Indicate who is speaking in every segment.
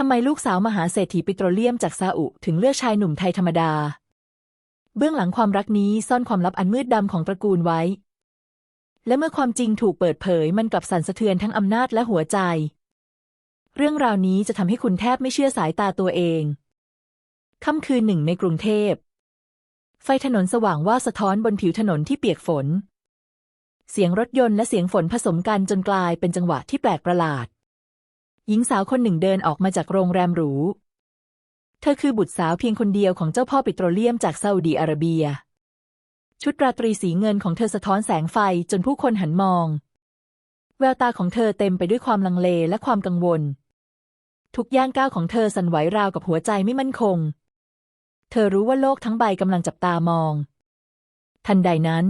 Speaker 1: ทำไมลูกสาวมหาเศรษฐีปิโตรเลียมจากซาอุถึงเลือกชายหนุ่มไทยธรรมดา เบื้องหลังความรักนี้ซ่อนความลับอันมืดดำของตระกูลไว้ และเมื่อความจริงถูกเปิดเผยมันกลับสั่นสะเทือนทั้งอำนาจและหัวใจ เรื่องราวนี้จะทำให้คุณแทบไม่เชื่อสายตาตัวเองค่ำคืนหนึ่งในกรุงเทพ ไฟถนนสว่างว่าสะท้อนบนผิวถนนที่เปียกฝน เสียงรถยนต์และเสียงฝนผสมกันจนกลายเป็นจังหวะที่แปลกประหลาด หญิงสาวคนหนึ่งเดินออกมาจากโรงแรมหรู เธอคือบุตรสาวเพียงคนเดียวของเจ้าพ่อปิโตรเลียมจากซาอุดีอาระเบีย ชุดราตรีสีเงินของเธอสะท้อนแสงไฟจนผู้คนหันมอง แววตาของเธอเต็มไปด้วยความลังเลและความกังวล ทุกย่างก้าวของเธอสั่นไหวราวกับหัวใจไม่มั่นคง เธอรู้ว่าโลกทั้งใบกำลังจับตามอง ทันใดนั้น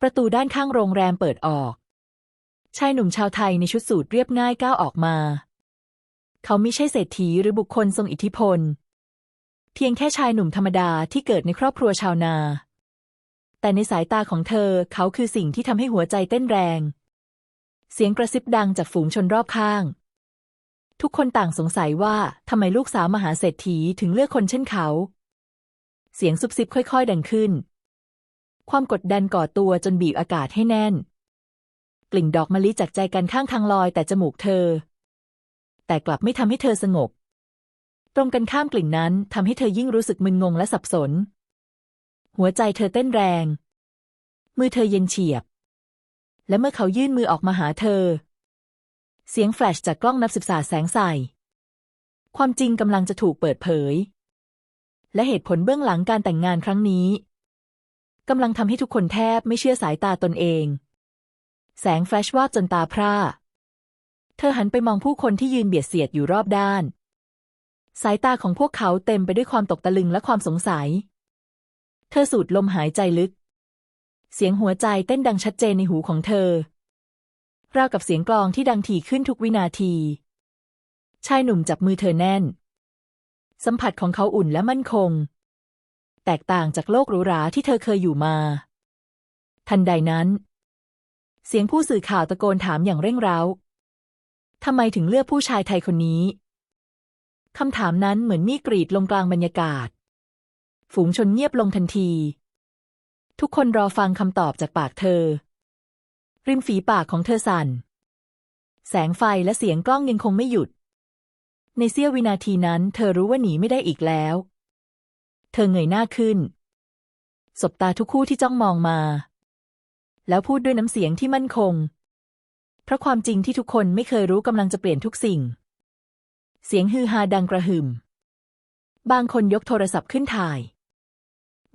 Speaker 1: ประตูด้านข้างโรงแรมเปิดออก ชายหนุ่มชาวไทยในชุดสูทเรียบง่ายก้าวออกมา เขาไม่ใช่เศรษฐีหรือบุคคลทรงอิทธิพล เพียงแค่ชายหนุ่มธรรมดาที่เกิดในครอบครัวชาวนา แต่ในสายตาของเธอเขาคือสิ่งที่ทำให้หัวใจเต้นแรง เสียงกระซิบดังจากฝูงชนรอบข้าง ทุกคนต่างสงสัยว่าทำไมลูกสาวมหาเศรษฐีถึงเลือกคนเช่นเขา เสียงซุบซิบค่อย ๆ ดังขึ้น ความกดดันก่อตัวจนบีบอากาศให้แน่น กลิ่นดอกมะลิจากใจกันข้างทางลอยแต่จมูกเธอ แต่กลับไม่ทำให้เธอสงบ ตรงกันข้ามกลิ่นนั้นทำให้เธอยิ่งรู้สึกมึนงงและสับสน หัวใจเธอเต้นแรง มือเธอเย็นเฉียบ และเมื่อเขายื่นมือออกมาหาเธอ เสียงแฟลชจากกล้องนับสิบสาแสงใส่ความจริงกำลังจะถูกเปิดเผย และเหตุผลเบื้องหลังการแต่งงานครั้งนี้กำลังทำให้ทุกคนแทบไม่เชื่อสายตาตนเอง แสงแฟลชวาบจนตาพร่า เธอหันไปมองผู้คนที่ยืนเบียดเสียดอยู่รอบด้าน สายตาของพวกเขาเต็มไปด้วยความตกตะลึงและความสงสัย เธอสูดลมหายใจลึก เสียงหัวใจเต้นดังชัดเจนในหูของเธอ ราวกับเสียงกลองที่ดังถี่ขึ้นทุกวินาที ชายหนุ่มจับมือเธอแน่น สัมผัสของเขาอุ่นและมั่นคง แตกต่างจากโลกหรูหราที่เธอเคยอยู่มา ทันใดนั้น เสียงผู้สื่อข่าวตะโกนถามอย่างเร่งร้าวทำไมถึงเลือกผู้ชายไทยคนนี้ คำถามนั้นเหมือนมีกรีดลงกลางบรรยากาศ ฝูงชนเงียบลงทันที ทุกคนรอฟังคำตอบจากปากเธอ ริมฝีปากของเธอสั่น แสงไฟและเสียงกล้องยังคงไม่หยุด ในเสี้ยววินาทีนั้น เธอรู้ว่าหนีไม่ได้อีกแล้ว เธอเงยหน้าขึ้น สบตาทุกคู่ที่จ้องมองมา แล้วพูดด้วยน้ำเสียงที่มั่นคง เพราะความจริงที่ทุกคนไม่เคยรู้กำลังจะเปลี่ยนทุกสิ่ง เสียงฮือฮาดังกระหึ่ม บางคนยกโทรศัพท์ขึ้นถ่าย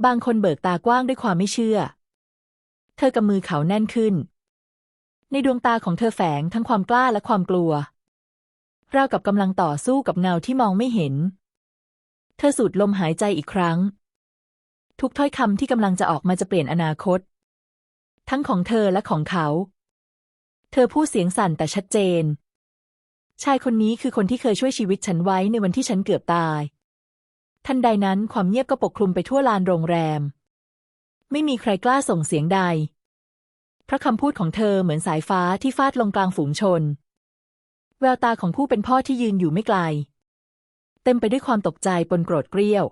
Speaker 1: บางคนเบิกตากว้างด้วยความไม่เชื่อ เธอกำมือเขาแน่นขึ้น ในดวงตาของเธอแฝงทั้งความกล้าและความกลัวราวกับกำลังต่อสู้กับเงาที่มองไม่เห็น เธอสูดลมหายใจอีกครั้ง ทุกถ้อยคำที่กำลังจะออกมาจะเปลี่ยนอนาคต ทั้งของเธอและของเขา เธอพูดเสียงสั่นแต่ชัดเจน ชายคนนี้คือคนที่เคยช่วยชีวิตฉันไว้ในวันที่ฉันเกือบตาย ทันใดนั้นความเงียบก็ปกคลุมไปทั่วลานโรงแรม ไม่มีใครกล้าส่งเสียงใดเพราะคำพูดของเธอเหมือนสายฟ้าที่ฟาดลงกลางฝูงชน แววตาของผู้เป็นพ่อที่ยืนอยู่ไม่ไกล เต็มไปด้วยความตกใจปนโกรธเกรี้ยว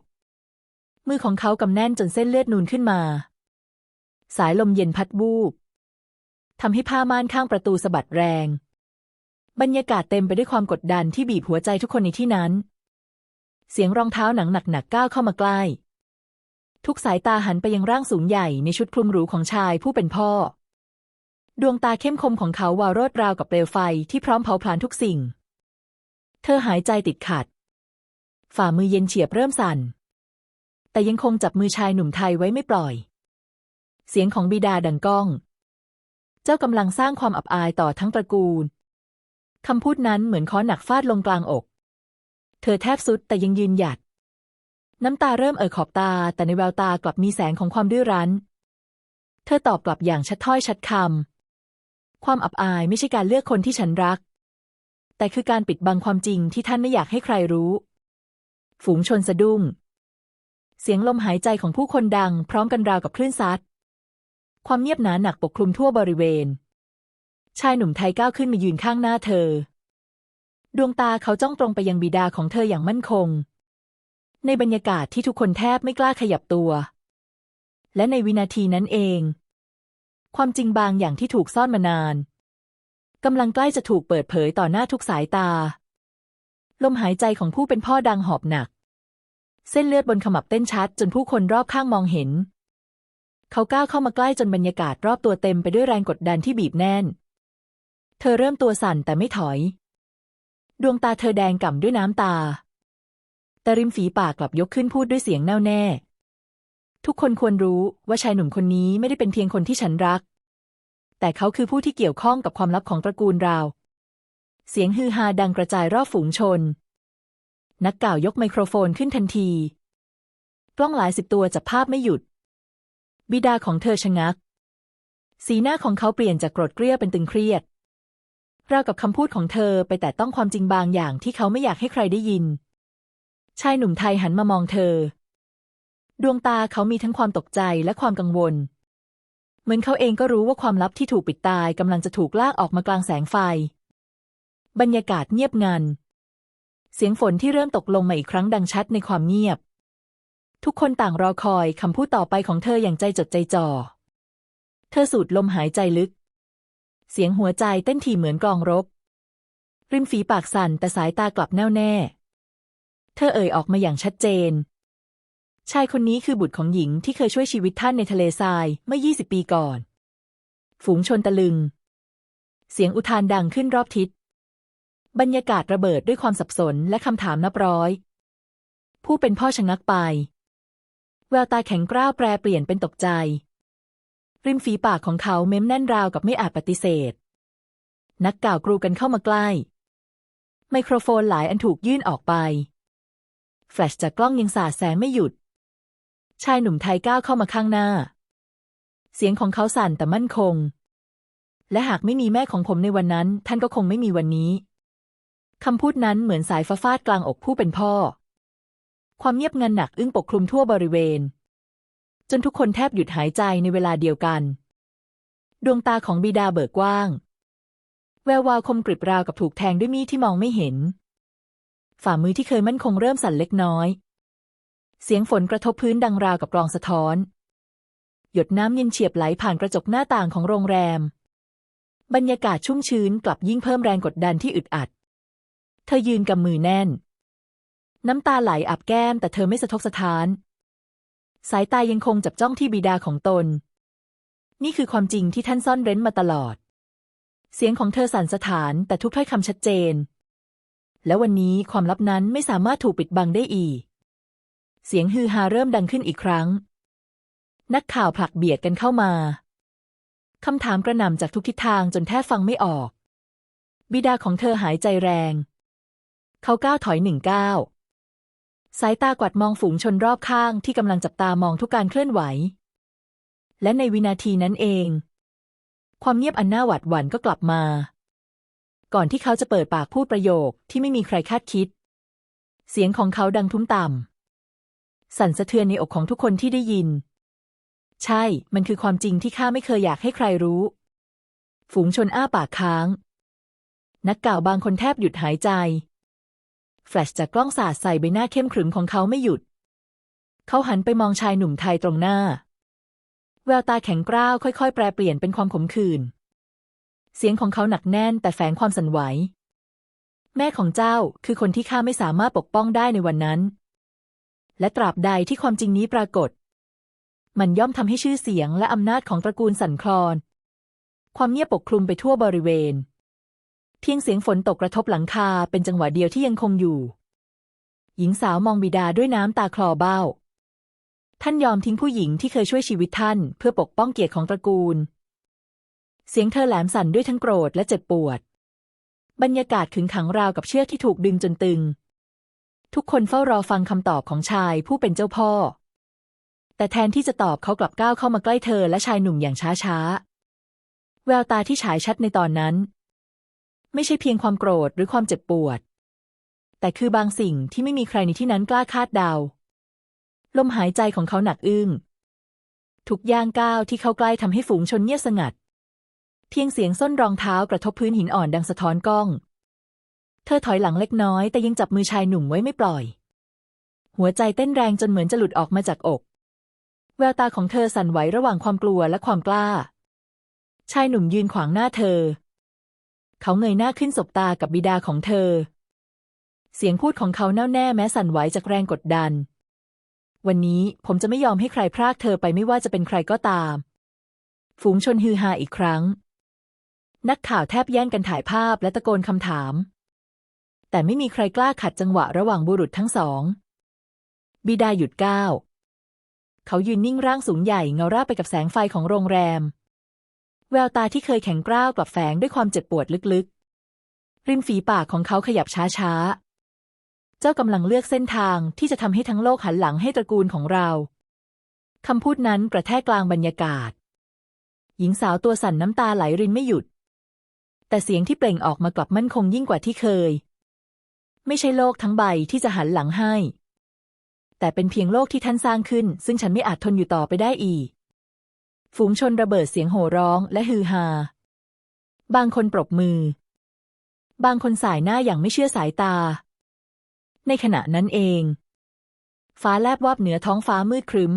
Speaker 1: มือของเขากำแน่นจนเส้นเลือดนูนขึ้นมา สายลมเย็นพัดบูบทำให้ผ้าม่านข้างประตูสะบัดแรง บรรยากาศเต็มไปด้วยความกดดันที่บีบหัวใจทุกคนในที่นั้น เสียงรองเท้าหนังหนักๆก้าวเข้ามาใกล้ ทุกสายตาหันไปยังร่างสูงใหญ่ในชุดคลุมหรูของชายผู้เป็นพ่อ ดวงตาเข้มคมของเขาวาวโรดราวกับเปลวไฟที่พร้อมเผาผลาญทุกสิ่ง เธอหายใจติดขัด ฝ่ามือเย็นเฉียบเริ่มสั่น แต่ยังคงจับมือชายหนุ่มไทยไว้ไม่ปล่อย เสียงของบิดาดังก้อง เจ้ากำลังสร้างความอับอายต่อทั้งตระกูลคำพูดนั้นเหมือนค้อนหนักฟาดลงกลางอก เธอแทบสุดแต่ยังยืนหยัด น้ำตาเริ่มเอ่อขอบตา แต่ในแววตากลับมีแสงของความดื้อรั้น เธอตอบกลับอย่างชัดถ้อยชัดคำ ความอับอายไม่ใช่การเลือกคนที่ฉันรัก แต่คือการปิดบังความจริงที่ท่านไม่อยากให้ใครรู้ ฝูงชนสะดุ้ง เสียงลมหายใจของผู้คนดัง พร้อมกันราวกับคลื่นซัด ความเงียบหนาหนักปกคลุมทั่วบริเวณ ชายหนุ่มไทยก้าวขึ้นมายืนข้างหน้าเธอ ดวงตาเขาจ้องตรงไปยังบิดาของเธออย่างมั่นคง ในบรรยากาศที่ทุกคนแทบไม่กล้าขยับตัว และในวินาทีนั้นเอง ความจริงบางอย่างที่ถูกซ่อนมานานกำลังใกล้จะถูกเปิดเผยต่อหน้าทุกสายตา ลมหายใจของผู้เป็นพ่อดังหอบหนัก เส้นเลือดบนขมับเต้นชัดจนผู้คนรอบข้างมองเห็น เขาก้าวเข้ามาใกล้จนบรรยากาศรอบตัวเต็มไปด้วยแรงกดดันที่บีบแน่น เธอเริ่มตัวสั่นแต่ไม่ถอย ดวงตาเธอแดงก่ำด้วยน้ำตา แต่ริมฝีปากกลับยกขึ้นพูดด้วยเสียงแน่วแน่ ทุกคนควรรู้ว่าชายหนุ่มคนนี้ไม่ได้เป็นเพียงคนที่ฉันรัก แต่เขาคือผู้ที่เกี่ยวข้องกับความลับของตระกูลเรา เสียงฮือฮาดังกระจายรอบฝูงชน นักกล่าวยกไมโครโฟนขึ้นทันที กล้องหลายสิบตัวจับภาพไม่หยุด บิดาของเธอชะงัก สีหน้าของเขาเปลี่ยนจากโกรธเกรี้ยวเป็นตึงเครียดราวกับคำพูดของเธอไปแต่ต้องความจริงบางอย่างที่เขาไม่อยากให้ใครได้ยิน ชายหนุ่มไทยหันมามองเธอ ดวงตาเขามีทั้งความตกใจและความกังวล เหมือนเขาเองก็รู้ว่าความลับที่ถูกปิดตายกำลังจะถูกลากออกมากลางแสงไฟ บรรยากาศเงียบงัน เสียงฝนที่เริ่มตกลงมาอีกครั้งดังชัดในความเงียบ ทุกคนต่างรอคอยคำพูดต่อไปของเธออย่างใจจดใจจ่อ เธอสูดลมหายใจลึก เสียงหัวใจเต้นถี่เหมือนกลองรบ ริมฝีปากสั่นแต่สายตากลับแน่วแน่ เธอเอ่ยออกมาอย่างชัดเจน ชายคนนี้คือบุตรของหญิงที่เคยช่วยชีวิตท่านในทะเลทรายเมื่อ 20 ปีก่อน ฝูงชนตะลึง เสียงอุทานดังขึ้นรอบทิศ บรรยากาศระเบิดด้วยความสับสนและคำถามนับร้อย ผู้เป็นพ่อชะงักไป แววตาแข็งกร้าวแปรเปลี่ยนเป็นตกใจ ริมฝีปากของเขาเม้มแน่นราวกับไม่อาจปฏิเสธ นักกล่าวกรูกันเข้ามาใกล้ ไมโครโฟนหลายอันถูกยื่นออกไป แฟลชจากกล้องยังสาดแสงไม่หยุด ชายหนุ่มไทยก้าวเข้ามาข้างหน้า เสียงของเขาสั่นแต่มั่นคง และหากไม่มีแม่ของผมในวันนั้น ท่านก็คงไม่มีวันนี้คำพูดนั้นเหมือนสายฟ้าฟาดกลางอกผู้เป็นพ่อ ความเงียบงันหนักอึ้งปกคลุมทั่วบริเวณ จนทุกคนแทบหยุดหายใจในเวลาเดียวกัน ดวงตาของบิดาเบิกกว้าง แวววาวคมกริบราวกับถูกแทงด้วยมีดที่มองไม่เห็น ฝ่ามือที่เคยมั่นคงเริ่มสั่นเล็กน้อย เสียงฝนกระทบพื้นดังราวกับกรองสะท้อน หยดน้ำเย็นเฉียบไหลผ่านกระจกหน้าต่างของโรงแรม บรรยากาศชุ่มชื้นกลับยิ่งเพิ่มแรงกดดันที่อึดอัด เธอยืนกำมือแน่น น้ำตาไหลอาบแก้มแต่เธอไม่สะทกสะท้าน สายตายังคงจับจ้องที่บิดาของตน นี่คือความจริงที่ท่านซ่อนเร้นมาตลอด เสียงของเธอสั่นสะท้านแต่ทุกถ้อยคำชัดเจน และวันนี้ความลับนั้นไม่สามารถถูกปิดบังได้อีก เสียงฮือฮาเริ่มดังขึ้นอีกครั้ง นักข่าวผลักเบียดกันเข้ามาคำถามกระหน่ำจากทุกทิศทางจนแทบฟังไม่ออก บิดาของเธอหายใจแรง เขาก้าวถอยหนึ่งก้าว สายตากวัดมองฝูงชนรอบข้างที่กำลังจับตามองทุกการเคลื่อนไหว และในวินาทีนั้นเอง ความเงียบอันน่าหวาดหวั่นก็กลับมา ก่อนที่เขาจะเปิดปากพูดประโยคที่ไม่มีใครคาดคิด เสียงของเขาดังทุ้มต่ำสั่นสะเทือนในอกของทุกคนที่ได้ยิน ใช่ มันคือความจริงที่ข้าไม่เคยอยากให้ใครรู้ ฝูงชนอ้าปากค้าง นักกล่าวบางคนแทบหยุดหายใจ แฟลชจากกล้องสาดใส่ใบหน้าเข้มขรึมของเขาไม่หยุด เขาหันไปมองชายหนุ่มไทยตรงหน้า แววตาแข็งกร้าวค่อยๆ แปรเปลี่ยนเป็นความขมขื่นเสียงของเขาหนักแน่นแต่แฝงความสั่นไหว แม่ของเจ้าคือคนที่ข้าไม่สามารถปกป้องได้ในวันนั้น และตราบใดที่ความจริงนี้ปรากฏ มันย่อมทำให้ชื่อเสียงและอำนาจของตระกูลสั่นคลอน ความเงียบปกคลุมไปทั่วบริเวณ เพียงเสียงฝนตกกระทบหลังคาเป็นจังหวะเดียวที่ยังคงอยู่ หญิงสาวมองบิดาด้วยน้ำตาคลอเบ้า ท่านยอมทิ้งผู้หญิงที่เคยช่วยชีวิตท่าน เพื่อปกป้องเกียรติของตระกูล เสียงเธอแหลมสั่นด้วยทั้งโกรธและเจ็บปวด บรรยากาศขึงขังราวกับเชือกที่ถูกดึงจนตึง ทุกคนเฝ้ารอฟังคำตอบของชายผู้เป็นเจ้าพ่อ แต่แทนที่จะตอบเขากลับก้าวเข้ามาใกล้เธอและชายหนุ่มอย่างช้าๆแววตาที่ฉายชัดในตอนนั้น ไม่ใช่เพียงความโกรธหรือความเจ็บปวด แต่คือบางสิ่งที่ไม่มีใครในที่นั้นกล้าคาดเดา ลมหายใจของเขาหนักอึ้ง ทุกย่างก้าวที่เข้าใกล้ทำให้ฝูงชนเงียบสงัด เพียงเสียงส้นรองเท้ากระทบพื้นหินอ่อนดังสะท้อนก้อง เธอถอยหลังเล็กน้อยแต่ยังจับมือชายหนุ่มไว้ไม่ปล่อย หัวใจเต้นแรงจนเหมือนจะหลุดออกมาจากอก แววตาของเธอสั่นไหวระหว่างความกลัวและความกล้า ชายหนุ่มยืนขวางหน้าเธอ เขาเงยหน้าขึ้นสบตากับบิดาของเธอ เสียงพูดของเขาแน่วแน่แม้สั่นไหวจากแรงกดดัน วันนี้ผมจะไม่ยอมให้ใครพรากเธอไปไม่ว่าจะเป็นใครก็ตาม ฝูงชนฮือฮาอีกครั้ง นักข่าวแทบแย่งกันถ่ายภาพและตะโกนคำถาม แต่ไม่มีใครกล้าขัดจังหวะระหว่างบุรุษทั้งสอง บิดาหยุดก้าว เขายืนนิ่งร่างสูงใหญ่เงาราบไปกับแสงไฟของโรงแรม แววตาที่เคยแข็งกร้าวกลับแฝงด้วยความเจ็บปวดลึกๆ ริมฝีปากของเขาขยับช้าๆ เจ้ากำลังเลือกเส้นทางที่จะทำให้ทั้งโลกหันหลังให้ตระกูลของเรา คำพูดนั้นกระแทกกลางบรรยากาศ หญิงสาวตัวสั่นน้ำตาไหลรินไม่หยุด แต่เสียงที่เปล่งออกมากลับมั่นคงยิ่งกว่าที่เคย ไม่ใช่โลกทั้งใบที่จะหันหลังให้ แต่เป็นเพียงโลกที่ท่านสร้างขึ้น ซึ่งฉันไม่อาจทนอยู่ต่อไปได้อีก ฝูงชนระเบิดเสียงโห่ร้องและฮือฮา บางคนปรบมือ บางคนสายหน้าอย่างไม่เชื่อสายตา ในขณะนั้นเอง ฟ้าแลบวาบเหนือท้องฟ้ามืดครึ้ม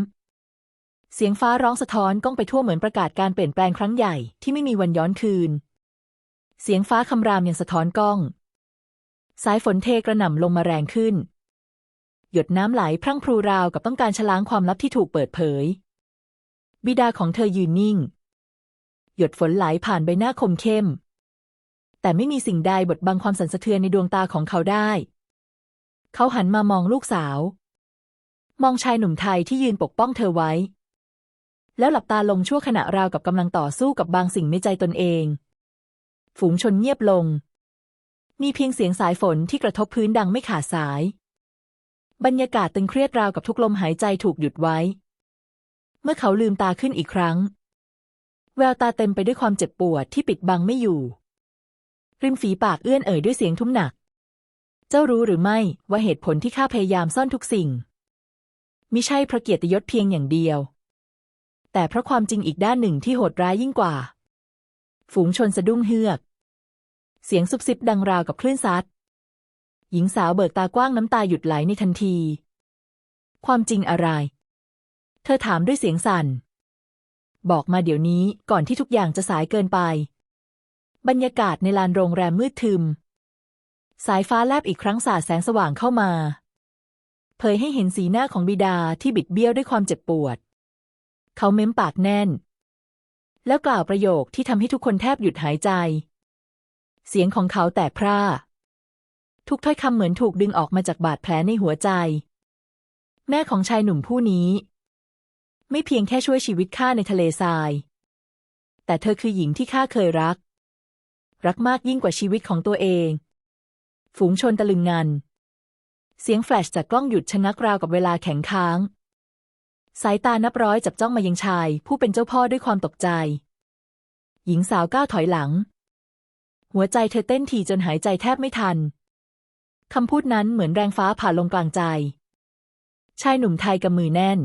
Speaker 1: เสียงฟ้าร้องสะท้อนก้องไปทั่วเหมือนประกาศการเปลี่ยนแปลงครั้งใหญ่ที่ไม่มีวันย้อนคืน เสียงฟ้าคำรามยังสะท้อนก้อง สายฝนเทกระหน่ำลงมาแรงขึ้น หยดน้ำไหลพรั่งพรูราวกับต้องการชะล้างความลับที่ถูกเปิดเผย บิดาของเธอยืนนิ่ง หยดฝนไหลผ่านใบหน้าคมเข้ม แต่ไม่มีสิ่งใดบดบังความสั่นสะเทือนในดวงตาของเขาได้ เขาหันมามองลูกสาว มองชายหนุ่มไทยที่ยืนปกป้องเธอไว้ แล้วหลับตาลงชั่วขณะราวกับกำลังต่อสู้กับบางสิ่งในใจตนเอง ฝูงชนเงียบลง มีเพียงเสียงสายฝนที่กระทบพื้นดังไม่ขาดสาย บรรยากาศตึงเครียดราวกับทุกลมหายใจถูกหยุดไว้ เมื่อเขาลืมตาขึ้นอีกครั้ง แววตาเต็มไปด้วยความเจ็บปวดที่ปิดบังไม่อยู่ ริมฝีปากเอื้อนเอ่ยด้วยเสียงทุ้มหนัก เจ้ารู้หรือไม่ว่าเหตุผลที่ข้าพยายามซ่อนทุกสิ่งมิใช่เพราะเกียรติยศเพียงอย่างเดียว แต่เพราะความจริงอีกด้านหนึ่งที่โหดร้ายยิ่งกว่า ฝูงชนสะดุ้งเฮือก เสียงซุบซิบดังราวกับคลื่นซัด หญิงสาวเบิกตากว้างน้ำตาหยุดไหลในทันที ความจริงอะไร เธอถามด้วยเสียงสั่น บอกมาเดี๋ยวนี้ก่อนที่ทุกอย่างจะสายเกินไป บรรยากาศในลานโรงแรมมืดทึม สายฟ้าแลบอีกครั้งสาดแสงสว่างเข้ามา เผยให้เห็นสีหน้าของบิดาที่บิดเบี้ยวด้วยความเจ็บปวด เขาเม้มปากแน่น แล้วกล่าวประโยคที่ทำให้ทุกคนแทบหยุดหายใจ เสียงของเขาแตกพร่าทุกถ้อยคำเหมือนถูกดึงออกมาจากบาดแผลในหัวใจ แม่ของชายหนุ่มผู้นี้ ไม่เพียงแค่ช่วยชีวิตข้าในทะเลทราย แต่เธอคือหญิงที่ข้าเคยรัก รักมากยิ่งกว่าชีวิตของตัวเอง ฝูงชนตะลึงงัน เสียงแฟลชจากกล้องหยุดชะงักราวกับเวลาแข็งค้าง สายตานับร้อยจับจ้องมายังชาย ผู้เป็นเจ้าพ่อด้วยความตกใจ หญิงสาวก้าวถอยหลัง หัวใจเธอเต้นถี่จนหายใจแทบไม่ทันคำพูดนั้นเหมือนแรงฟ้าผ่าลงกลางใจ ชายหนุ่มไทยกำมือแน่น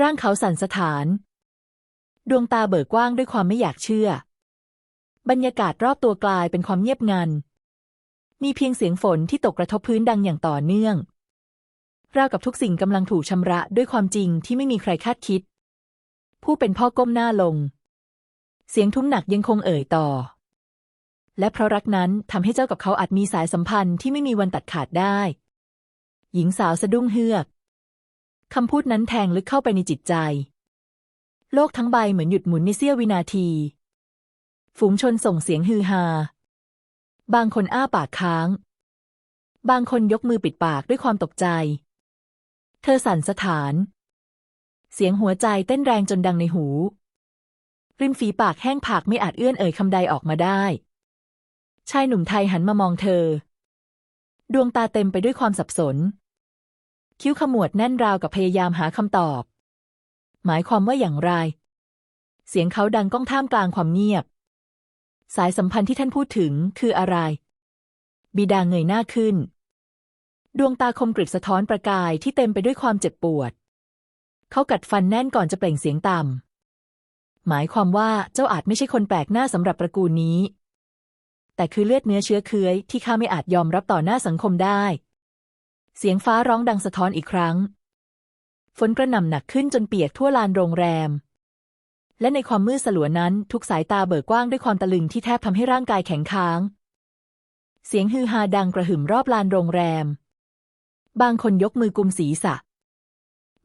Speaker 1: ร่างเขาสั่นสะท้าน ดวงตาเบิกกว้างด้วยความไม่อยากเชื่อ บรรยากาศรอบตัวกลายเป็นความเงียบงัน มีเพียงเสียงฝนที่ตกกระทบพื้นดังอย่างต่อเนื่อง ราวกับทุกสิ่งกำลังถูกชำระด้วยความจริงที่ไม่มีใครคาดคิด ผู้เป็นพ่อก้มหน้าลง เสียงทุ้มหนักยังคงเอ่ยต่อ และเพราะรักนั้นทำให้เจ้ากับเขาอาจมีสายสัมพันธ์ที่ไม่มีวันตัดขาดได้ หญิงสาวสะดุ้งเฮือก คำพูดนั้นแทงลึกเข้าไปในจิตใจ โลกทั้งใบเหมือนหยุดหมุนในเสี้ยววินาที ฝูงชนส่งเสียงฮือฮา บางคนอ้าปากค้าง บางคนยกมือปิดปากด้วยความตกใจ เธอสั่นสะท้าน เสียงหัวใจเต้นแรงจนดังในหู ริมฝีปากแห้งผากไม่อาจเอื้อนเอ่ยคำใดออกมาได้ ชายหนุ่มไทยหันมามองเธอ ดวงตาเต็มไปด้วยความสับสน คิ้วขมวดแน่นราวกับพยายามหาคำตอบ หมายความว่าอย่างไร เสียงเขาดังก้องท่ามกลางความเงียบ สายสัมพันธ์ที่ท่านพูดถึงคืออะไร บิดาเงยหน้าขึ้น ดวงตาคมกริบสะท้อนประกายที่เต็มไปด้วยความเจ็บปวด เขากัดฟันแน่นก่อนจะเปล่งเสียงต่ำหมายความว่าเจ้าอาจไม่ใช่คนแปลกหน้าสำหรับตระกูลนี้ แต่คือเลือดเนื้อเชื้อเคื้อยที่ข้าไม่อาจยอมรับต่อหน้าสังคมได้ เสียงฟ้าร้องดังสะท้อนอีกครั้ง ฝนกระหน่ำหนักขึ้นจนเปียกทั่วลานโรงแรม และในความมืดสลัวนั้นทุกสายตาเบิกกว้างด้วยความตะลึงที่แทบทำให้ร่างกายแข็งค้าง เสียงฮือฮาดังกระหึ่มรอบลานโรงแรม บางคนยกมือกุมศีรษะ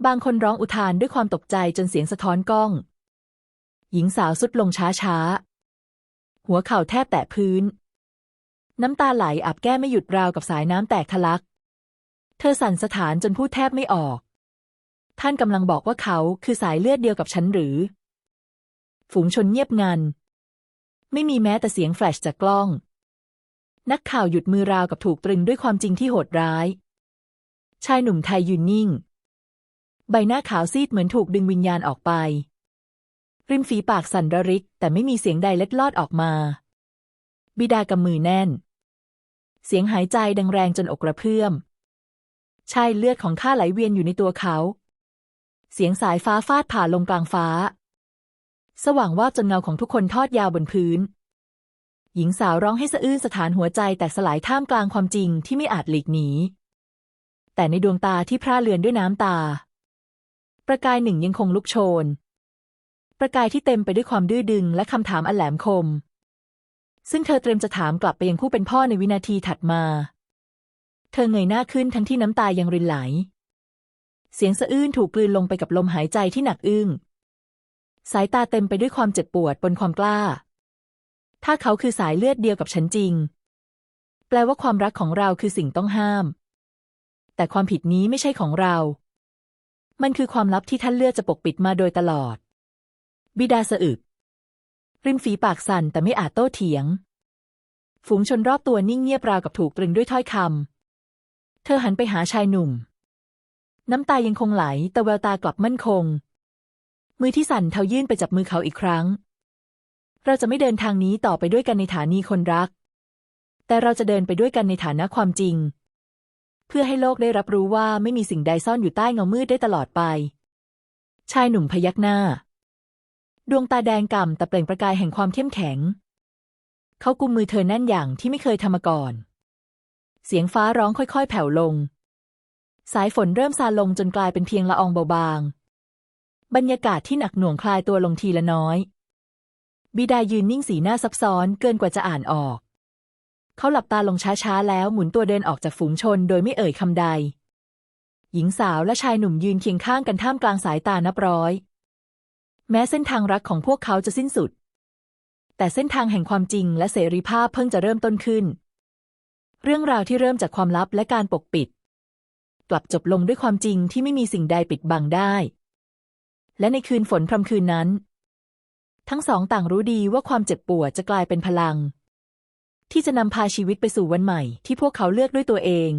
Speaker 1: บางคนร้องอุทานด้วยความตกใจจนเสียงสะท้อนก้อง หญิงสาวสุดลงช้าๆ หัวเข่าแทบแตะพื้นน้ำตาไหลอาบแก้ไม่หยุดราวกับสายน้ำแตกทะลัก เธอสั่นสะท้านจนพูดแทบไม่ออก ท่านกำลังบอกว่าเขาคือสายเลือดเดียวกับฉันหรือ ฝูงชนเงียบงัน ไม่มีแม้แต่เสียงแฟลชจากกล้อง นักข่าวหยุดมือราวกับถูกตรึงด้วยความจริงที่โหดร้าย ชายหนุ่มไทยยืนนิ่ง ใบหน้าขาวซีดเหมือนถูกดึงวิญญาณออกไป ริมฝีปากสั่นระริก แต่ไม่มีเสียงใดเล็ดลอดออกมา บิดากำมือแน่นเสียงหายใจดังแรงจนอกกระเพื่อม ใชายเลือดของข้าไหลเวียนอยู่ในตัวเขา เสียงสายฟ้าฟาดผ่าลงกลางฟ้า สว่างว่าจนเงาของทุกคนทอดยาวบนพื้น หญิงสาวร้องให้สะอื้นสถานหัวใจแตกสลายท่ามกลางความจริงที่ไม่อาจหลีกหนี แต่ในดวงตาที่พร่าเลือนด้วยน้ำตา ประกายหนึ่งยังคงลุกโชน ประกายที่เต็มไปด้วยความดื้อดึงและคำถามอันแหลมคม ซึ่งเธอเตรียมจะถามกลับไปยังผู้เป็นพ่อในวินาทีถัดมา เธอเงยหน้าขึ้นทั้งที่น้ำตายังรินไหล เสียงสะอื้นถูกกลืนลงไปกับลมหายใจที่หนักอึ้ง สายตาเต็มไปด้วยความเจ็บปวดบนความกล้า ถ้าเขาคือสายเลือดเดียวกับฉันจริง แปลว่าความรักของเราคือสิ่งต้องห้าม แต่ความผิดนี้ไม่ใช่ของเรา มันคือความลับที่ท่านเลือกจะปกปิดมาโดยตลอด บิดาสะอึก ริมฝีปากสั่นแต่ไม่อาจโต้เถียง ฝูงชนรอบตัวนิ่งเงียบราวกับถูกตรึงด้วยถ้อยคำ เธอหันไปหาชายหนุ่ม น้ำตายังคงไหล แต่แววตากลับมั่นคง มือที่สั่นเทายื่นไปจับมือเขาอีกครั้ง เราจะไม่เดินทางนี้ต่อไปด้วยกันในฐานีคนรัก แต่เราจะเดินไปด้วยกันในฐานะความจริง เพื่อให้โลกได้รับรู้ว่าไม่มีสิ่งใดซ่อนอยู่ใต้เงามืดได้ตลอดไป ชายหนุ่มพยักหน้า ดวงตาแดงก่ำแต่เปล่งประกายแห่งความเข้มแข็ง เขากุมมือเธอแน่นอย่างที่ไม่เคยทำมาก่อน เสียงฟ้าร้องค่อยๆ แผ่วลง สายฝนเริ่มซาลงจนกลายเป็นเพียงละอองเบาๆ บรรยากาศที่หนักหน่วงคลายตัวลงทีละน้อย บิดายืนนิ่งสีหน้าซับซ้อนเกินกว่าจะอ่านออก เขาหลับตาลงช้าๆ แล้วหมุนตัวเดินออกจากฝูงชนโดยไม่เอ่ยคำใด หญิงสาวและชายหนุ่มยืนเคียงข้างกันท่ามกลางสายตานับร้อย แม้เส้นทางรักของพวกเขาจะสิ้นสุด แต่เส้นทางแห่งความจริงและเสรีภาพเพิ่งจะเริ่มต้นขึ้น เรื่องราวที่เริ่มจากความลับและการปกปิด กลับจบลงด้วยความจริงที่ไม่มีสิ่งใดปิดบังได้ และในคืนฝนพรำคืนนั้น ทั้งสองต่างรู้ดีว่าความเจ็บปวดจะกลายเป็นพลัง ที่จะนำพาชีวิตไปสู่วันใหม่ที่พวกเขาเลือกด้วยตัวเอง